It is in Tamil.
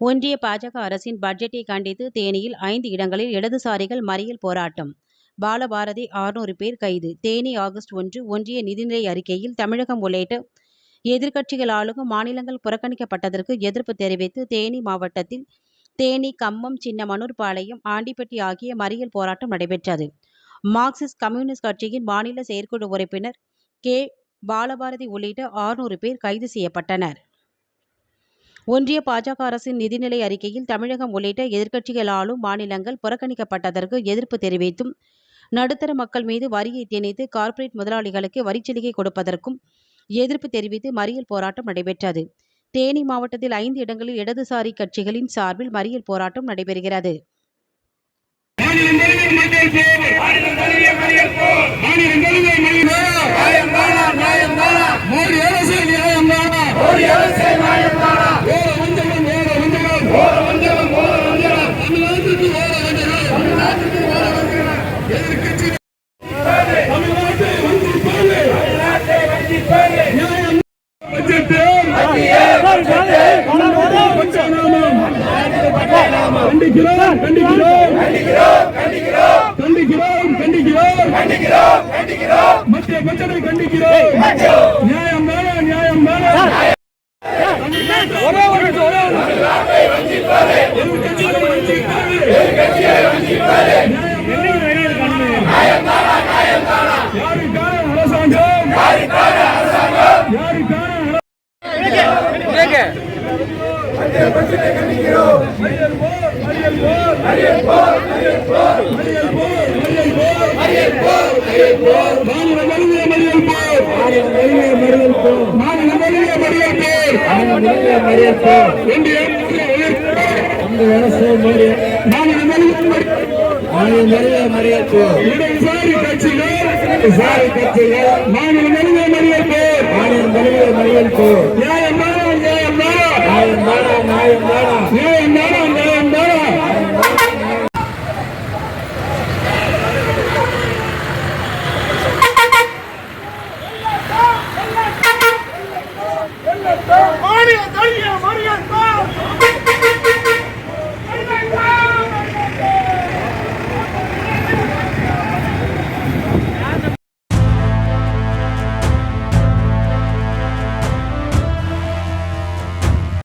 ஒன்றிய பாஜக அரசின் பட்ஜெட்டை கண்டித்து தேனியில் ஐந்து இடங்களில் இடதுசாரிகள் மறியல் போராட்டம். பாலபாரதி ஆறுநூறு பேர் கைது. தேனி ஆகஸ்ட் ஒன்று ஒன்றிய நிதிநிலை அறிக்கையில் தமிழகம் உள்ளிட்ட எதிர்க்கட்சிகள் ஆளுகும் மாநிலங்கள் புறக்கணிக்கப்பட்டதற்கு எதிர்ப்பு தெரிவித்து தேனி மாவட்டத்தில் தேனி கம்மம் சின்னமனூர்பாளையம் ஆண்டிப்பட்டி ஆகிய மறியல் போராட்டம் நடைபெற்றது. மார்க்சிஸ்ட் கம்யூனிஸ்ட் கட்சியின் மாநில செயற்குழு உறுப்பினர் கே. பாலபாரதி உள்ளிட்ட ஆறுநூறு பேர் கைது செய்யப்பட்டனர். ஒன்றிய பாஜக அரசின் நிதிநிலை அறிக்கையில் தமிழகம் உள்ளிட்ட எதிர்க்கட்சிகள் ஆளும் மாநிலங்கள் புறக்கணிக்கப்பட்டதற்கு எதிர்ப்பு தெரிவித்தும் நடுத்தர மக்கள் மீது வரியை திணித்து கார்ப்பரேட் முதலாளிகளுக்கு வரிச்சலுகை கொடுப்பதற்கும் எதிர்ப்பு தெரிவித்து மறியல் போராட்டம் நடைபெற்றது. தேனி மாவட்டத்தில் ஐந்து இடங்களில் இடதுசாரி கட்சிகளின் சார்பில் மறியல் போராட்டம் நடைபெறுகிறது. பட்ஜெட்டு கண்டிக்கிறோம் கண்டிக்கிறோம் கண்டிக்கிறோம் கண்டிக்கிறோம் மத்திய பட்ஜெட்டை கண்டிக்கிறோம் நியாயம் தானா நியாயம் தானா ஒரே ஒரு ஒரே ஒரு நிமிஷம். எதிர்க்கட்சிகளை யாருக்கான அரசாங்கம் யாருக்கான அரசாங்கம் மறியல் போர் மறியல் போர் மறியல் போர் மறியல் போர் மறியல் போர் மறியல் போர் மறியல் போர் மறியல் போர் மாநில மறியல் மறியல் போர் மாநில மறியல் மறியல் போர் மாநில மறியல் போர் மாநில மறியல் போர் இந்திய இந்த அரசு மறியல் மாநில மறியல் மாநில மறியல் போர் இடதுசாரி கட்சிகள் இடதுசாரி கட்சிகள் மாநில மறியல் போர் மாநில மறியல் போர். மரியா மரியா